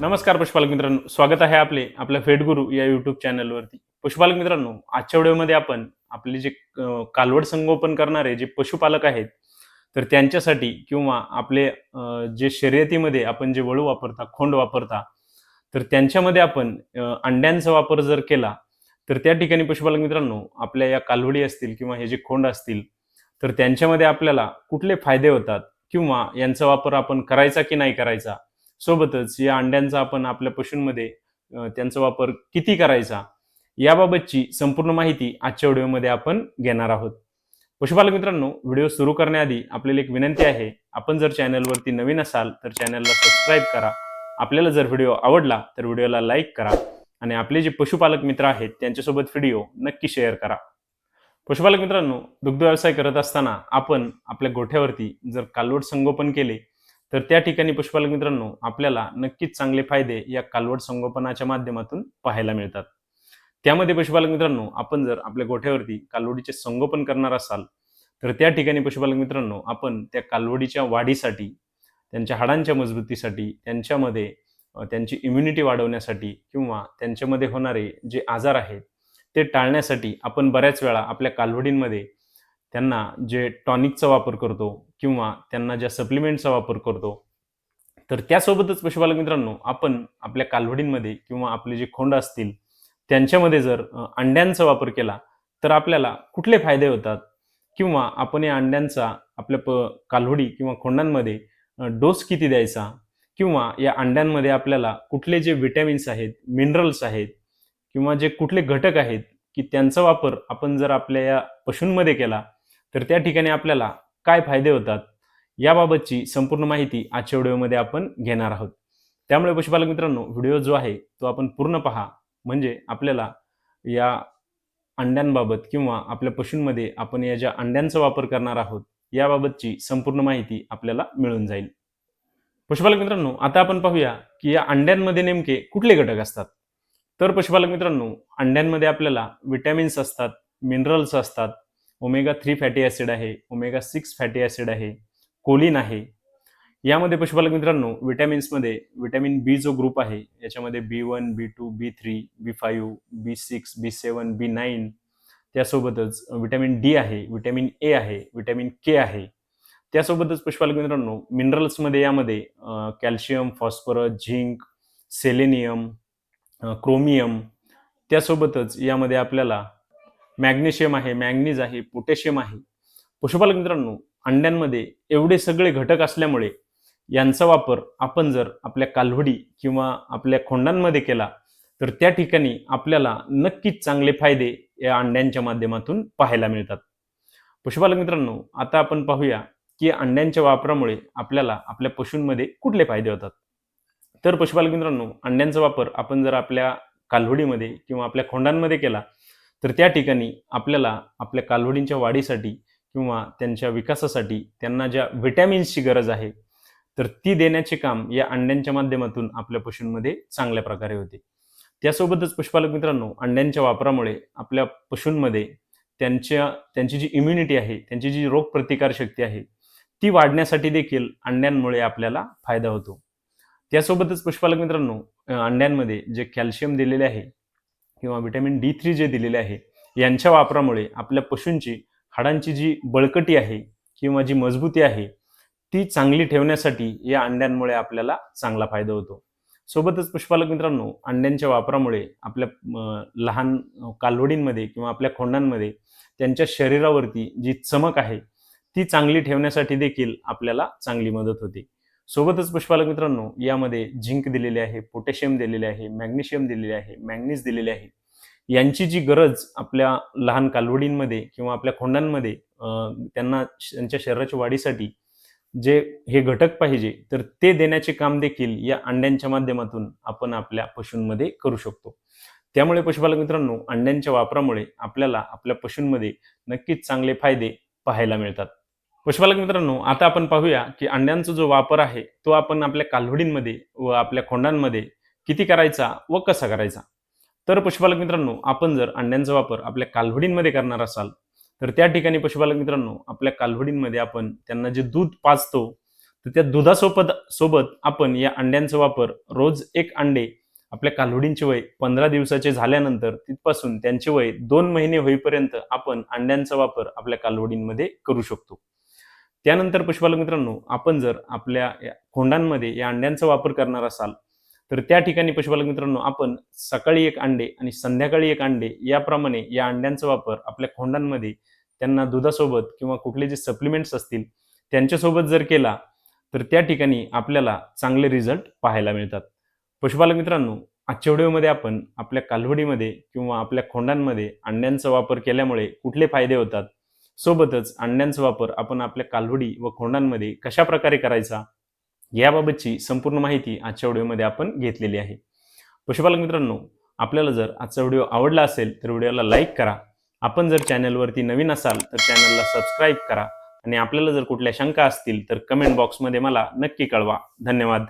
नमस्कार पशुपालक मित्रांनो. स्वागत आहे आपले आपल्या फेडगुरु या युट्यूब चॅनलवरती पशुपालक मित्रांनो आजच्या व्हिडिओमध्ये आपण आपले जे कालवड संगोपन करणारे जे पशुपालक आहेत तर त्यांच्यासाठी किंवा आपले जे शर्यतीमध्ये आपण जे वळू वापरता खोंड वापरता तर त्यांच्यामध्ये आपण अंड्यांचा वापर जर केला तर त्या ठिकाणी पशुपालक मित्रांनो आपल्या या कालवडी असतील किंवा हे जे खोंड असतील तर त्यांच्यामध्ये आपल्याला कुठले फायदे होतात किंवा यांचा वापर आपण करायचा की नाही करायचा सोबतच या अंड्यांचा आपण आपल्या पशूंमध्ये त्यांचा वापर किती करायचा याबाबतची संपूर्ण माहिती आजच्या व्हिडिओमध्ये आपण घेणार आहोत. पशुपालक मित्रांनो व्हिडिओ सुरू करण्याआधी आपल्याला एक विनंती आहे आपण जर चॅनलवरती नवीन असाल तर चॅनलला सबस्क्राईब करा. आपल्याला जर व्हिडिओ आवडला तर व्हिडिओला लाईक करा आणि आपले जे पशुपालक मित्र आहेत त्यांच्यासोबत व्हिडिओ नक्की शेअर करा. पशुपालक मित्रांनो दुग्ध व्यवसाय करत असताना आपण आपल्या गोठ्यावरती जर कालवड संगोपन केले तर त्या ठिकाणी पशुपालक मित्रांनो आपल्याला नक्कीच चांगले फायदे या कालवड संगोपनाच्या माध्यमातून पाहायला मिळतात. त्यामध्ये पशुपालक मित्रांनो आपण जर आपल्या गोठ्यावरती कालवडीचे संगोपन करणार असाल तर त्या ठिकाणी पशुपालक मित्रांनो आपण त्या कालवडीच्या वाढीसाठी त्यांच्या हाडांच्या मजबूतीसाठी त्यांच्यामध्ये त्यांची इम्युनिटी वाढवण्यासाठी किंवा त्यांच्यामध्ये होणारे जे आजार आहेत ते टाळण्यासाठी आपण बऱ्याच वेळा आपल्या कालवडींमध्ये त्यांना जे टॉनिकचा वापर करतो किंवा त्यांना ज्या सप्लिमेंटचा वापर करतो तर त्यासोबतच पशुपालक मित्रांनो आपण आपल्या कालवडींमध्ये किंवा आपले जे खोंड असतील त्यांच्यामध्ये जर अंड्यांचा वापर केला तर आपल्याला कुठले फायदे होतात? किंवा आपण या अंड्यांचा आपल्या प कालवडी किंवा खोंडांमध्ये डोस किती द्यायचा? किंवा या अंड्यांमध्ये आपल्याला कुठले जे विटॅमिन्स आहेत मिनरल्स आहेत किंवा जे कुठले घटक आहेत की त्यांचा वापर आपण जर आपल्या या पशूंमध्ये केला तर त्या ठिकाणी आपल्याला काय फायदे होतात याबाबतची संपूर्ण माहिती आजच्या व्हिडिओमध्ये आपण घेणार आहोत. त्यामुळे पशुपालक मित्रांनो व्हिडिओ जो आहे तो आपण पूर्ण पहा. म्हणजे आपल्याला या अंड्यांबाबत किंवा आपल्या पशूंमध्ये आपण या ज्या अंड्यांचा वापर करणार आहोत याबाबतची संपूर्ण माहिती आपल्याला मिळून जाईल. पशुपालक मित्रांनो आता आपण पाहूया की या अंड्यांमध्ये नेमके कुठले घटक असतात? तर पशुपालक मित्रांनो अंड्यांमध्ये आपल्याला विटॅमिन्स असतात मिनरल्स असतात ओमेगा थ्री फॅटी ॲसिड आहे ओमेगा सिक्स फॅटी ॲसिड आहे कोलिन आहे. यामध्ये पशुपालक मित्रांनो विटॅमिन्समध्ये विटॅमिन बी जो ग्रुप आहे याच्यामध्ये B one B two B three B five B six B seven B nine त्यासोबतच विटॅमिन डी आहे विटॅमिन ए आहे विटॅमिन के आहे. त्यासोबतच पशुपालक मित्रांनो मिनरल्समध्ये यामध्ये calcium phosphorus zinc selenium chromium त्यासोबतच यामध्ये आपल्याला मॅग्नेशियम आहे मॅग्नीज आहे पोटॅशियम आहे. पशुपालक मित्रांनो अंड्यांमध्ये एवढे सगळे घटक असल्यामुळे यांचा वापर आपण जर आपल्या कालवडी किंवा आपल्या खोंडांमध्ये केला तर त्या ठिकाणी आपल्याला नक्कीच चांगले फायदे या अंड्यांच्या माध्यमातून पाहायला मिळतात. पशुपालक मित्रांनो आता आपण पाहूया की अंड्यांच्या वापरामुळे आपल्याला आपल्या पशूंमध्ये कुठले फायदे होतात. तर पशुपालक मित्रांनो अंड्यांचा वापर आपण जर आपल्या कालवडीमध्ये किंवा आपल्या खोंडांमध्ये केला तर त्या ठिकाणी आपल्याला आपल्या कालवडींच्या वाढीसाठी किंवा त्यांच्या विकासासाठी त्यांना ज्या व्हिटॅमिन्सची गरज आहे तर ती देण्याचे काम या अंड्यांच्या माध्यमातून आपल्या पशूंमध्ये चांगल्या प्रकारे होते. त्यासोबतच पशुपालक मित्रांनो अंड्यांच्या वापरामुळे आपल्या पशूंमध्ये त्यांच्या त्यांची जी इम्युनिटी आहे त्यांची जी रोगप्रतिकार शक्ती आहे ती वाढण्यासाठी देखील अंड्यांमुळे आपल्याला फायदा होतो. त्यासोबतच पशुपालक मित्रांनो अंड्यांमध्ये जे कॅल्शियम दिलेले आहे किंवा व्हिटॅमिन डी थ्री जे दिलेले आहे यांच्या वापरामुळे आपल्या पशूंची हाडांची जी बळकटी आहे किंवा जी मजबूती आहे ती चांगली ठेवण्यासाठी या अंड्यांमुळे आपल्याला चांगला फायदा होतो. सोबतच पुष्पालक मित्रांनो अंड्यांच्या वापरामुळे आपल्या लहान कालवडींमध्ये किंवा आपल्या खोंडांमध्ये त्यांच्या शरीरावरती जी चमक आहे ती चांगली ठेवण्यासाठी देखील आपल्याला चांगली मदत होते. सोबतच पशुपालक मित्रांनो यामध्ये झिंक दिलेले आहे पोटॅशियम दिलेले आहे मॅग्नेशियम दिलेले आहे मॅग्नीज दिलेले आहे. यांची जी गरज आपल्या लहान कालवडींमध्ये किंवा आपल्या खोंडांमध्ये त्यांना त्यांच्या शरीराच्या वाढीसाठी जे हे घटक पाहिजे तर ते देण्याचे काम देखील या अंड्यांच्या माध्यमातून आपण आपल्या पशूंमध्ये करू शकतो. त्यामुळे पशुपालक मित्रांनो अंड्यांच्या वापरामुळे आपल्याला आपल्या पशूंमध्ये नक्कीच चांगले फायदे पाहायला मिळतात. पशुपालक मित्रांनो आता आपण पाहूया की अंड्यांचा जो वापर आहे तो आपण आपल्या कालवडींमध्ये व आपल्या खोंडांमध्ये किती करायचा व कसा करायचा? तर पशुपालक मित्रांनो आपण जर अंड्यांचा वापर आपल्या कालवडींमध्ये करणार असाल तर त्या ठिकाणी पशुपालक मित्रांनो आपल्या कालवडींमध्ये आपण त्यांना जे दूध पाजतो तर त्या दुधासोबत सोबत आपण या अंड्यांचा वापर रोज एक अंडे आपल्या कालवडींचे वय पंधरा दिवसाचे झाल्यानंतर तिथपासून त्यांचे वय दोन महिने होईपर्यंत आपण अंड्यांचा वापर आपल्या कालवडींमध्ये करू शकतो. त्यानंतर पशुपालक मित्रांनो आपण जर आपल्या या खोंडांमध्ये या अंड्यांचा वापर करणार असाल तर त्या ठिकाणी पशुपालक मित्रांनो आपण सकाळी एक अंडे आणि संध्याकाळी एक अंडे याप्रमाणे या अंड्यांचा वापर आपल्या खोंडांमध्ये त्यांना दुधासोबत किंवा कुठले जे सप्लिमेंट्स असतील त्यांच्यासोबत जर केला तर त्या ठिकाणी आपल्याला चांगले रिझल्ट पाहायला मिळतात. पशुपालक मित्रांनो आजच्या व्हिडिओमध्ये आपण आपल्या कालवडीमध्ये किंवा आपल्या खोंडांमध्ये अंड्यांचा वापर केल्यामुळे कुठले फायदे होतात? सोबतच अंड्यांचा वापर आपण आपल्या कालवडी व खोंडांमध्ये कशा प्रकारे करायचा याबाबतची संपूर्ण माहिती आजच्या व्हिडिओमध्ये आपण घेतलेली आहे. पशुपालक मित्रांनो आपल्याला जर आजचा व्हिडिओ आवडला असेल तर व्हिडिओला लाईक करा. आपण जर चॅनलवरती नवीन असाल तर चॅनलला सबस्क्राईब करा. आणि आपल्याला जर कुठल्या शंका असतील तर कमेंट बॉक्समध्ये मला नक्की कळवा. धन्यवाद.